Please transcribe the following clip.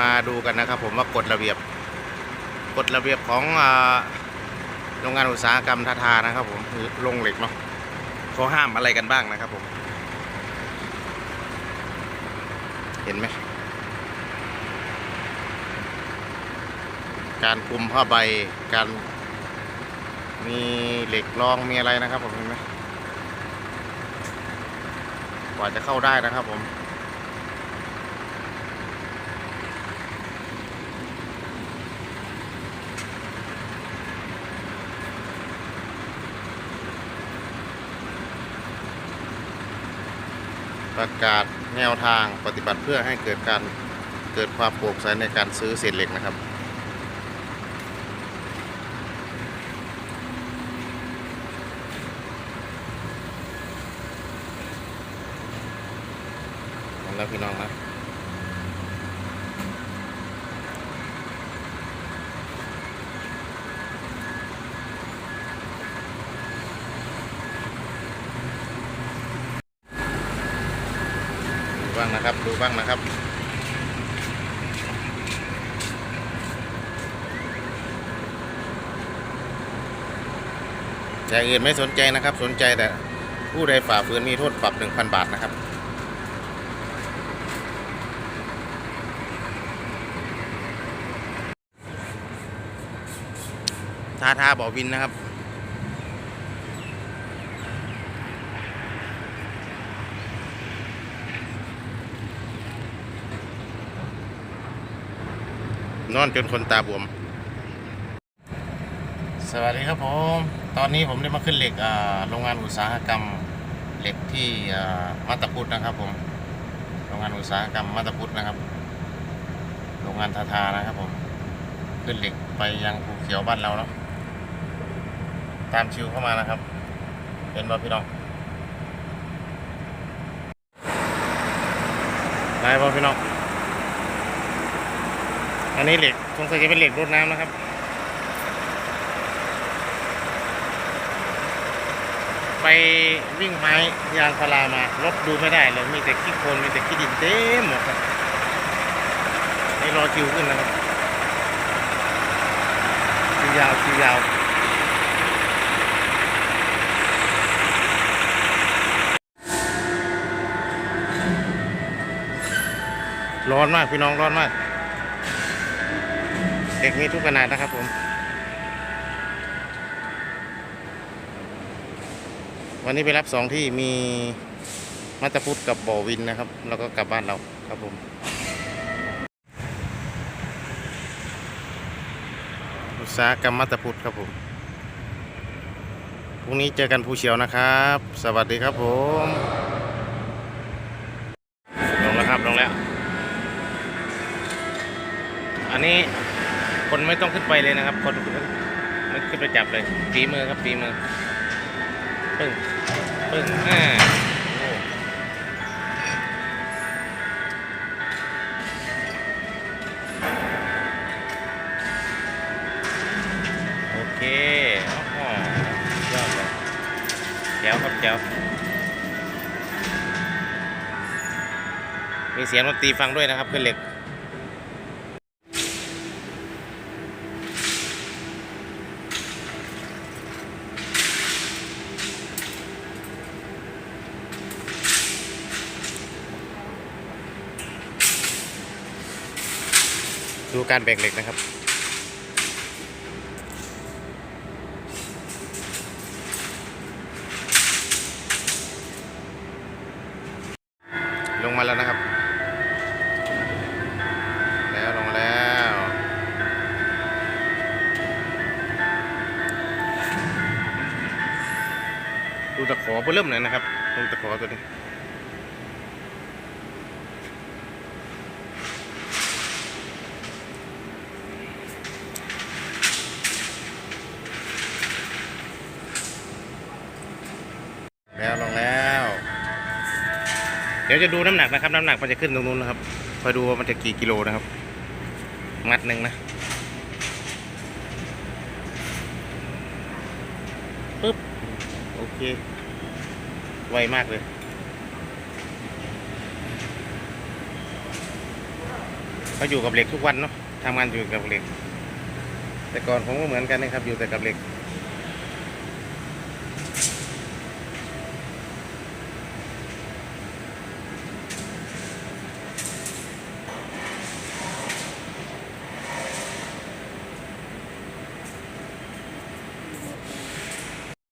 มาดูกันนะครับผมว่ากฎระเบียบกฎระเบียบของโรงงานอุตสาหกรรมทาทานะครับผมคือโรงเหล็กเนาะเขาห้ามอะไรกันบ้างนะครับผม เห็นไหมการคุมผ้าใบการมีเหล็กรองมีอะไรนะครับผมเห็นไหมกว่าจะเข้าได้นะครับผม ประกาศแนวทางปฏิบัติเพื่อให้เกิดการเกิดความโปร่งใสในการซื้อเศษเหล็กนะครับ แล้วพี่น้องนะ บ้างนะครับ ดูบ้างนะครับอย่างอื่นไม่สนใจนะครับ สนใจแต่ผู้ใดฝ่าฝืนมีโทษปรับ 1,000 บาทนะครับ ทาทาบ่อวินนะครับ นอนจนคนตาบวม สวัสดีครับผม ตอนนี้ผมได้มาขึ้นเหล็กโรงงานอุตสาหกรรมเหล็กที่อ่ามัตตพุทธนะครับผม โรงงานอุตสาหกรรมมัตตพุทธนะครับ โรงงานทาทานะครับผม ขึ้นเหล็กไปยังภูเขียวบ้านเราเนาะตามชิวเข้ามานะครับ เป็นบ่พี่น้องได้บ่พี่น้อง อันนี้เหล็กสงสัยจะเป็นเหล็กรดน้ำนะครับ ไปวิ่งไม้ยางพารามารถดูไม่ได้เลย มีแต่ขี้โคลนมีแต่ขี้ดินเต็มหมดครับนี่รอคิวขึ้นนะครับคิวยาวคิวยาวร้อนมากพี่น้องร้อนมาก เด็กมีทุกขนาดนะครับผม วันนี้ไปรับสองที่มีมัตตพุทธกับบ่อวินนะครับ แล้วก็กลับบ้านเราครับผมอุตสาหกรรมมัตตพุทธครับผมพรุ่งนี้เจอกันภูเขียวนะครับ สวัสดีครับผมลงแล้วครับลงแล้ว อันนี้ คนไม่ต้องขึ้นไปเลยนะครับ คนไม่ขึ้นไปจับเลยฝีมือครับฝีมือปึ้งปึ้งอ่าโอเคอ้โหยอดเลยแจ๋วครับแจ๋วมีเสียงดนตรีฟังด้วยนะครับขึ้นเหล็ก ดูการแบ่งเหล็กนะครับ ลงมาแล้วนะครับ แล้วลงแล้ว ดูตะขอเพิ่มหน่อยนะครับดูตะขอตัวนี้ แล้วลงแล้ว เดี๋ยวจะดูน้ำหนักนะครับ น้ำหนักมันจะขึ้นตรงนู้นนะครับคอยดูว่ามันจะกี่กิโลนะครับ มัดหนึ่งนะปึ๊บโอเค ไวมากเลยเขาอยู่กับเหล็กทุกวันเนาะทำงานอยู่กับเหล็ก แต่ก่อนผมก็เหมือนกันนะครับอยู่แต่กับเหล็ก